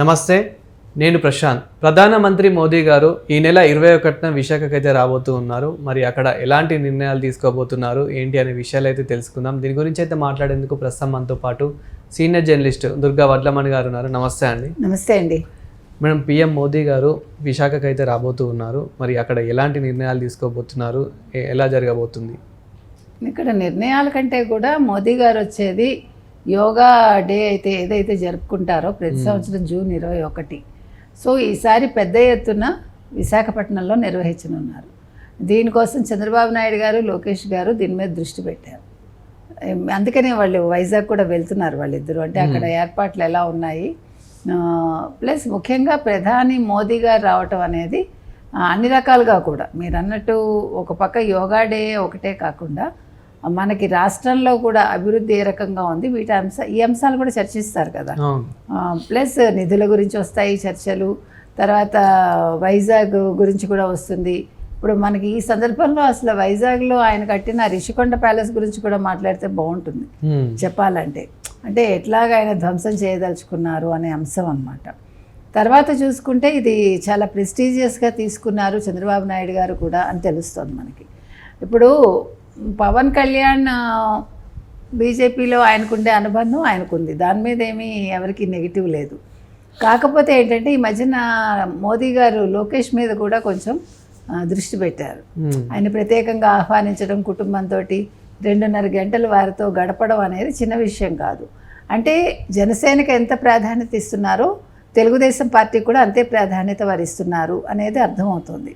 నమస్తే నేను ప్రశాంత్. ప్రధానమంత్రి మోదీ గారు ఈ నెల ఇరవై ఒకటిన విశాఖకైతే రాబోతూ ఉన్నారు. మరి అక్కడ ఎలాంటి నిర్ణయాలు తీసుకోబోతున్నారు? ఏంటి అనే విషయాలు అయితే తెలుసుకుందాం. దీని గురించి అయితే మాట్లాడేందుకు ప్రస్తుతం మనతో పాటు సీనియర్ జర్నలిస్ట్ దుర్గా వడ్లమణి గారు ఉన్నారు. నమస్తే అండి. నమస్తే అండి. మేడం పిఎం మోదీ గారు విశాఖకైతే రాబోతూ ఉన్నారు. మరి అక్కడ ఎలాంటి నిర్ణయాలు తీసుకోబోతున్నారు? ఎలా జరగబోతుంది? ఇక్కడ నిర్ణయాల కంటే కూడా మోదీ గారు వచ్చేది యోగా డే అయితే ఏదైతే జరుపుకుంటారో ప్రతి సంవత్సరం జూన్ ఇరవై ఒకటి. సో ఈసారి పెద్ద ఎత్తున విశాఖపట్నంలో నిర్వహించనున్నారు. దీనికోసం చంద్రబాబు నాయుడు గారు లోకేష్ గారు దీని మీద దృష్టి పెట్టారు. అందుకనే వాళ్ళు వైజాగ్ కూడా వెళ్తున్నారు వాళ్ళిద్దరు. అంటే అక్కడ ఏర్పాట్లు ఎలా ఉన్నాయి? ప్లస్ ముఖ్యంగా ప్రధాని మోదీ గారు రావటం అనేది అన్ని రకాలుగా కూడా. మీరు అన్నట్టు ఒక పక్క యోగా డే ఒకటే కాకుండా మనకి రాష్ట్రంలో కూడా అభివృద్ధి ఏ రకంగా ఉంది వీటి అంశ ఈ అంశాలు కూడా చర్చిస్తారు కదా. ప్లస్ నిధుల గురించి వస్తాయి చర్చలు తర్వాత వైజాగ్ గురించి కూడా వస్తుంది. ఇప్పుడు మనకి ఈ సందర్భంలో అసలు వైజాగ్లో ఆయన కట్టిన రిషికొండ ప్యాలెస్ గురించి కూడా మాట్లాడితే బాగుంటుంది. చెప్పాలంటే. అంటే ఎట్లాగ ఆయన ధ్వంసం చేయదలుచుకున్నారు అనే అంశం అన్నమాట. తర్వాత చూసుకుంటే ఇది చాలా ప్రెస్టీజియస్గా తీసుకున్నారు చంద్రబాబు నాయుడు గారు కూడా అని తెలుస్తుంది మనకి. ఇప్పుడు పవన్ కళ్యాణ్ బీజేపీలో ఆయనకుండే అనుబంధం ఆయనకుంది. దాని మీద ఏమీ ఎవరికి నెగిటివ్ లేదు. కాకపోతే ఏంటంటే ఈ మధ్యన మోదీ గారు లోకేష్ మీద కూడా కొంచెం దృష్టి పెట్టారు. ఆయన ప్రత్యేకంగా ఆహ్వానించడం కుటుంబంతో రెండున్నర గంటలు వారితో గడపడం అనేది చిన్న విషయం కాదు. అంటే జనసేనకి ఎంత ప్రాధాన్యత ఇస్తున్నారో తెలుగుదేశం పార్టీ కూడా అంతే ప్రాధాన్యత వారు ఇస్తున్నారు అనేది అర్థమవుతుంది.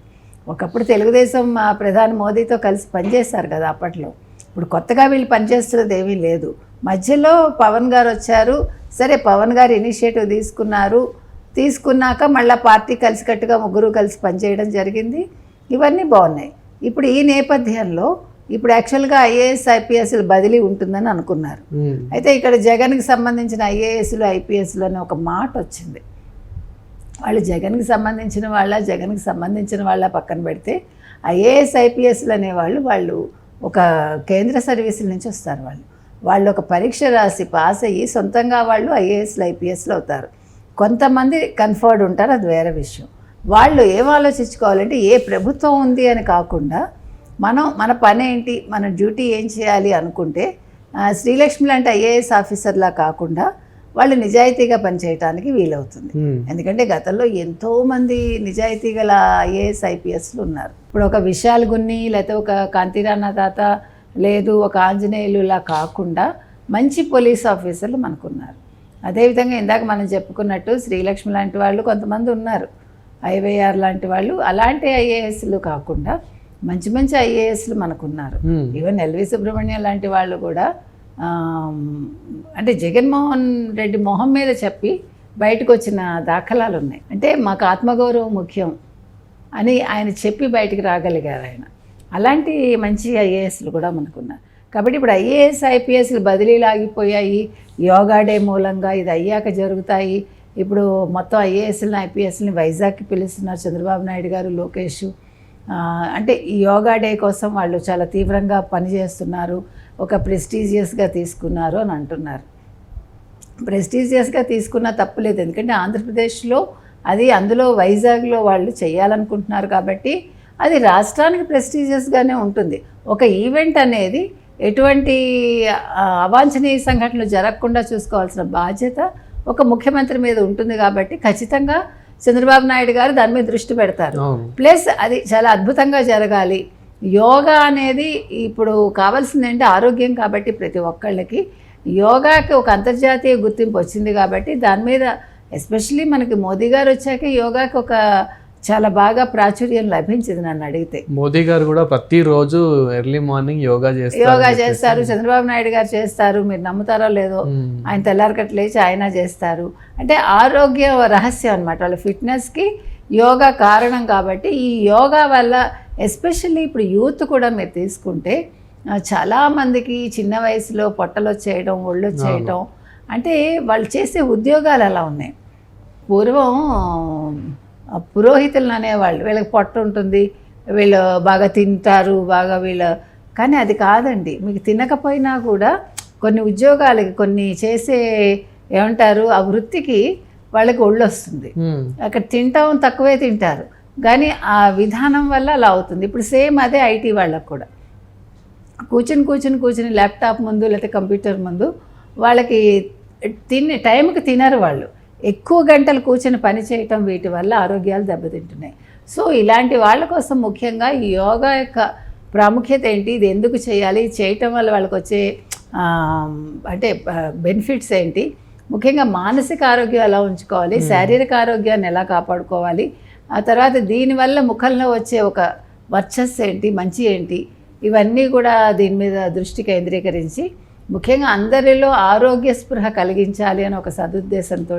ఒకప్పుడు తెలుగుదేశం ఆ, ప్రధాని మోదీతో కలిసి పనిచేశారు కదా అప్పట్లో. ఇప్పుడు కొత్తగా వీళ్ళు పనిచేస్తున్నది ఏమీ లేదు. మధ్యలో పవన్ గారు వచ్చారు. సరే పవన్ గారు ఇనిషియేటివ్ తీసుకున్నారు. తీసుకున్నాక మళ్ళీ పార్టీ కలిసికట్టుగా ముగ్గురు కలిసి పనిచేయడం జరిగింది. ఇవన్నీ బాగున్నాయి. ఇప్పుడు ఈ నేపథ్యంలో ఇప్పుడు యాక్చువల్గా ఐఏఎస్ ఐపీఎస్లు బదిలీ ఉంటుందని అనుకున్నారు. అయితే ఇక్కడ జగన్కి సంబంధించిన ఐఏఎస్లు ఐపీఎస్లు అనే ఒక మాట వచ్చింది. వాళ్ళు జగన్కి సంబంధించిన వాళ్ళ జగన్కి సంబంధించిన వాళ్ళ పక్కన పెడితే ఐఏఎస్ ఐపీఎస్లు అనేవాళ్ళు వాళ్ళు ఒక కేంద్ర సర్వీసుల నుంచి వస్తారు వాళ్ళు. వాళ్ళు ఒక పరీక్ష రాసి పాస్ అయ్యి సొంతంగా వాళ్ళు ఐఏఎస్లు ఐపీఎస్లు అవుతారు. కొంతమంది కన్ఫర్డ్ ఉంటారు అది వేరే విషయం. వాళ్ళు ఏం ఆలోచించుకోవాలంటే ఏ ప్రభుత్వం ఉంది అని కాకుండా మనం మన పని ఏంటి మన డ్యూటీ ఏం చేయాలి అనుకుంటే శ్రీలక్ష్మి లాంటి ఐఏఎస్ ఆఫీసర్లా కాకుండా వాళ్ళు నిజాయితీగా పనిచేయటానికి వీలవుతుంది. ఎందుకంటే గతంలో ఎంతోమంది నిజాయితీ గల ఐఏఎస్ ఐపీఎస్లు ఉన్నారు. ఇప్పుడు ఒక విశాల్ గున్ని లేకపోతే ఒక కాంతిరాణ తాత లేదు ఒక ఆంజనేయులు ఇలా కాకుండా మంచి పోలీస్ ఆఫీసర్లు మనకున్నారు. అదేవిధంగా ఇందాక మనం చెప్పుకున్నట్టు శ్రీలక్ష్మి లాంటి వాళ్ళు కొంతమంది ఉన్నారు. ఐవైఆర్ లాంటి వాళ్ళు అలాంటి ఐఏఎస్లు కాకుండా మంచి మంచి ఐఏఎస్లు మనకున్నారు. ఈవెన్ ఎల్వి సుబ్రహ్మణ్యం లాంటి వాళ్ళు కూడా అంటే జగన్మోహన్ రెడ్డి మొహం మీద చెప్పి బయటకు వచ్చిన దాఖలాలు ఉన్నాయి అంటే మాకు ఆత్మగౌరవం ముఖ్యం అని ఆయన చెప్పి బయటికి రాగలిగారు ఆయన. అలాంటి మంచి ఐఏఎస్లు కూడా మనకున్నారు కాబట్టి ఇప్పుడు ఐఏఎస్ ఐపీఎస్లు బదిలీలు ఆగిపోయాయి. యోగా డే మూలంగా ఇది అయ్యాక జరుగుతాయి. ఇప్పుడు మొత్తం ఐఏఎస్ని ఐపీఎస్ని వైజాగ్కి పిలుస్తున్నారు చంద్రబాబు నాయుడు గారు లోకేష్. అంటే ఈ యోగా డే కోసం వాళ్ళు చాలా తీవ్రంగా పనిచేస్తున్నారు. ఒక ప్రెస్టీజియస్గా తీసుకున్నారు అని అంటున్నారు. ప్రెస్టీజియస్గా తీసుకున్న తప్పులేదు ఎందుకంటే ఆంధ్రప్రదేశ్లో అది అందులో వైజాగ్లో వాళ్ళు చేయాలనుకుంటున్నారు కాబట్టి అది రాష్ట్రానికి ప్రెస్టీజియస్గానే ఉంటుంది. ఒక ఈవెంట్ అనేది ఎటువంటి అవాంఛనీయ సంఘటనలు జరగకుండా చూసుకోవాల్సిన బాధ్యత ఒక ముఖ్యమంత్రి మీద ఉంటుంది కాబట్టి ఖచ్చితంగా చంద్రబాబు నాయుడు గారు దాని మీద దృష్టి పెడతారు. ప్లస్ అది చాలా అద్భుతంగా జరగాలి. యోగా అనేది ఇప్పుడు కావాల్సింది ఏంటి ఆరోగ్యం కాబట్టి ప్రతి ఒక్కళ్ళకి. యోగాకి ఒక అంతర్జాతీయ గుర్తింపు వచ్చింది కాబట్టి దాని మీద ఎస్పెషలీ మనకి మోదీ గారు వచ్చాక యోగాకి ఒక చాలా బాగా ప్రాచుర్యం లభించింది నన్ను అడిగితే. మోదీ గారు కూడా ప్రతిరోజు ఎర్లీ మార్నింగ్ యోగా చేస్తారు యోగా చేస్తారు చంద్రబాబు నాయుడు గారు చేస్తారు మీరు నమ్ముతారో లేదో. ఆయన తెల్లారకట్లు లేచి ఆయన చేస్తారు. అంటే ఆరోగ్య రహస్యం అనమాట వాళ్ళ ఫిట్నెస్కి యోగా కారణం కాబట్టి ఈ యోగా వల్ల ఎస్పెషల్లీ ఇప్పుడు యూత్ కూడా మీరు తీసుకుంటే చాలామందికి చిన్న వయసులో పొట్టలు వచ్చేయడం ఒళ్ళు వచ్చేయడం అంటే వాళ్ళు చేసే ఉద్యోగాలు అలా ఉన్నాయి. పూర్వం పురోహితులను అనేవాళ్ళు. వీళ్ళకి పొట్ట ఉంటుంది వీళ్ళు బాగా తింటారు బాగా వీళ్ళు. కానీ అది కాదండి. మీకు తినకపోయినా కూడా కొన్ని ఉద్యోగాలకి కొన్ని చేసే ఏమంటారు ఆ వృత్తికి వాళ్ళకి ఒళ్ళు వస్తుంది. అక్కడ తింటాం తక్కువే తింటారు. కానీ ఆ విధానం వల్ల అలా అవుతుంది. ఇప్పుడు సేమ్ అదే ఐటీ వాళ్ళకు కూడా. కూర్చుని కూర్చుని కూర్చుని ల్యాప్టాప్ ముందు లేకపోతే కంప్యూటర్ ముందు వాళ్ళకి తిని టైంకి తినరు వాళ్ళు. ఎక్కువ గంటలు కూర్చుని పని చేయటం వీటి వల్ల ఆరోగ్యాలు దెబ్బతింటున్నాయి. సో ఇలాంటి వాళ్ళ కోసం ముఖ్యంగా ఈ యోగా యొక్క ప్రాముఖ్యత ఏంటి? ఇది ఎందుకు చేయాలి? చేయటం వల్ల వాళ్ళకి వచ్చే అంటే బెనిఫిట్స్ ఏంటి? ముఖ్యంగా మానసిక ఆరోగ్యం ఎలా ఉంచుకోవాలి? శారీరక ఆరోగ్యాన్ని ఎలా కాపాడుకోవాలి? ఆ తర్వాత దీనివల్ల ముఖంలో వచ్చే ఒక వర్చస్సు ఏంటి? మంచి ఏంటి? ఇవన్నీ కూడా దీని మీద దృష్టి కేంద్రీకరించి ముఖ్యంగా అందరిలో ఆరోగ్య స్పృహ కలిగించాలి అని ఒక సదుద్దేశంతో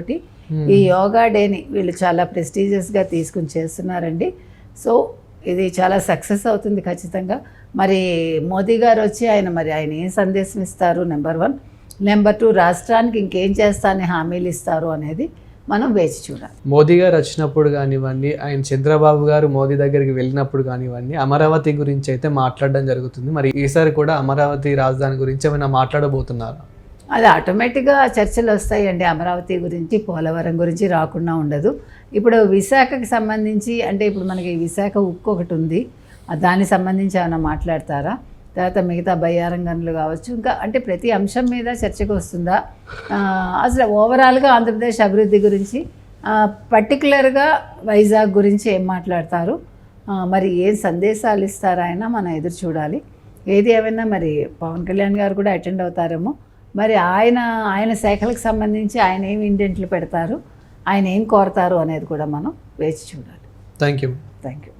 ఈ యోగా డేని వీళ్ళు చాలా ప్రెస్టీజియస్గా తీసుకుని చేస్తున్నారండి. సో ఇది చాలా సక్సెస్ అవుతుంది ఖచ్చితంగా. మరి మోదీ గారు వచ్చి ఆయన మరి ఆయన ఏం సందేశం ఇస్తారు? Number one. నెంబర్ టూ రాష్ట్రానికి ఇంకేం చేస్తానని హామీలు ఇస్తారు అనేది మనం వేచి చూడాలి. మోదీ గారు వచ్చినప్పుడు కానివ్వండి ఆయన చంద్రబాబు గారు మోదీ దగ్గరికి వెళ్ళినప్పుడు కానివ్వండి అమరావతి గురించి అయితే మాట్లాడడం జరుగుతుంది. మరి ఈసారి కూడా అమరావతి రాజధాని గురించి ఏమైనా మాట్లాడబోతున్నారా? అది ఆటోమేటిక్గా చర్చలు వస్తాయండి. అమరావతి గురించి పోలవరం గురించి రాకుండా ఉండదు. ఇప్పుడు విశాఖకి సంబంధించి అంటే ఇప్పుడు మనకి విశాఖ ఉక్కు ఒకటి ఉంది. దానికి సంబంధించి ఏమైనా మాట్లాడతారా? తర్వాత మిగతా బయ్యారం గనులు కావచ్చు. ఇంకా అంటే ప్రతి అంశం మీద చర్చకు వస్తుందా? అసలు ఓవరాల్గా ఆంధ్రప్రదేశ్ అభివృద్ధి గురించి పర్టికులర్గా వైజాగ్ గురించి ఏం మాట్లాడతారు? మరి ఏం సందేశాలు ఇస్తారా ఆయన? మనం ఎదురు చూడాలి. ఏది ఏమైనా మరి పవన్ కళ్యాణ్ గారు కూడా అటెండ్ అవుతారేమో. మరి ఆయన ఆయన శాఖలకు సంబంధించి ఆయన ఏం ఇండెంట్లు పెడతారు? ఆయన ఏం కోరతారు అనేది కూడా మనం వేచి చూడాలి. Thank you thank you